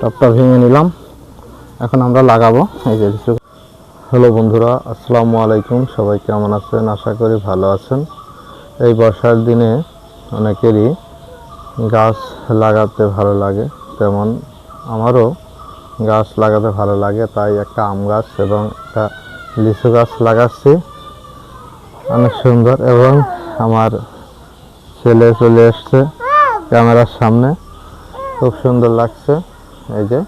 টপটা ভেঙে নিলাম। এখন আমরা লাগাবো। এই যে হ্যালো বন্ধুরা, আসসালামু আলাইকুম। সবাই কেমন আছেন? আশা করি ভালো আছেন। এই বর্ষার দিনে অনেকেরই গাছ লাগাতে ভালো লাগে। তেমন আমারও গাছ লাগাতে ভালো লাগে। তাই একটা আম গাছ এবং একটা লিচু গাছ লাগাচ্ছি। অনেক সুন্দর এবং আমার ছেলে চলে এসছে ক্যামেরার সামনে। খুব সুন্দর লাগছে। এই যে,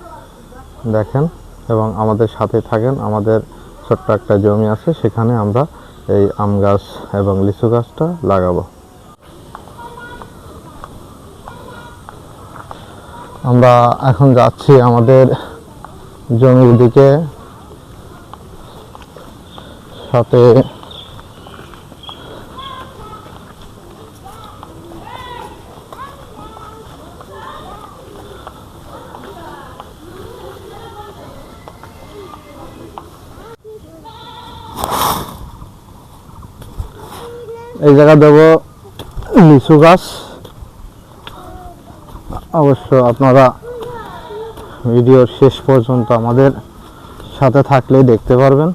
দেখেন, এবং আমাদের সাথে থাকেন, আমাদের ছোট্ট একটা জমি আছে, সেখানে আমরা এই আম গাছ এবং লিচু গাছটা লাগাবো। আমরা এখন যাচ্ছি আমাদের জমির দিকে। সাথে এই জায়গা দেব লিচু গাছ। অবশ্য আপনারা ভিডিওর শেষ পর্যন্ত আমাদের সাথে থাকলেই দেখতে পারবেন।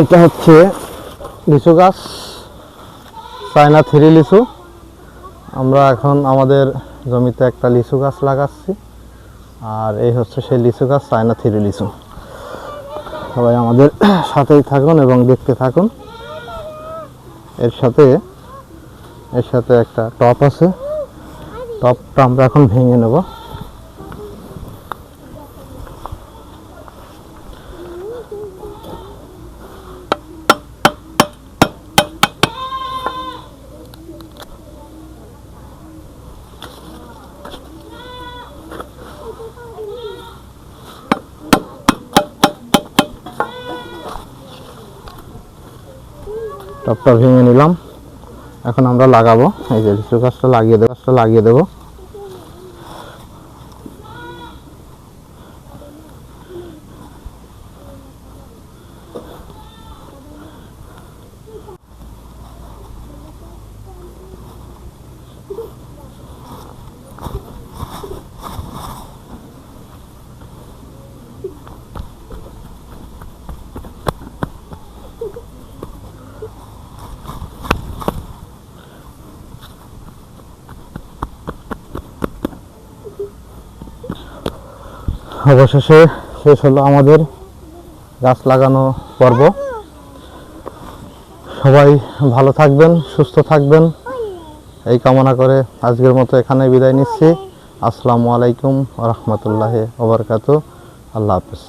এটা হচ্ছে লিচু গাছ। চায়না থ্রি লিচু। আমরা এখন আমাদের জমিতে একটা লিচু গাছ লাগাচ্ছি। আর এই হচ্ছে সেই লিচু গাছ চায়না থ্রি লিচু। সবাই আমাদের সাথেই থাকুন এবং দেখতে থাকুন। এর সাথে এর সাথে একটা টপ আছে। টপটা আমরা এখন ভেঙে নেব। টপটা ভেঙে নিলাম। এখন আমরা লাগাবো। এই যে লিচু গাছটা লাগিয়ে দেবো, গাছটা লাগিয়ে দেবো। অবশেষে শেষ হলো আমাদের গাছ লাগানো পর্ব। সবাই ভালো থাকবেন, সুস্থ থাকবেন। এই কামনা করে আজকের মতো এখানে বিদায় নিচ্ছি। আসসালামু আলাইকুম রহমতুল্লাহ ওবরকাত আল্লাহ হাফিজ।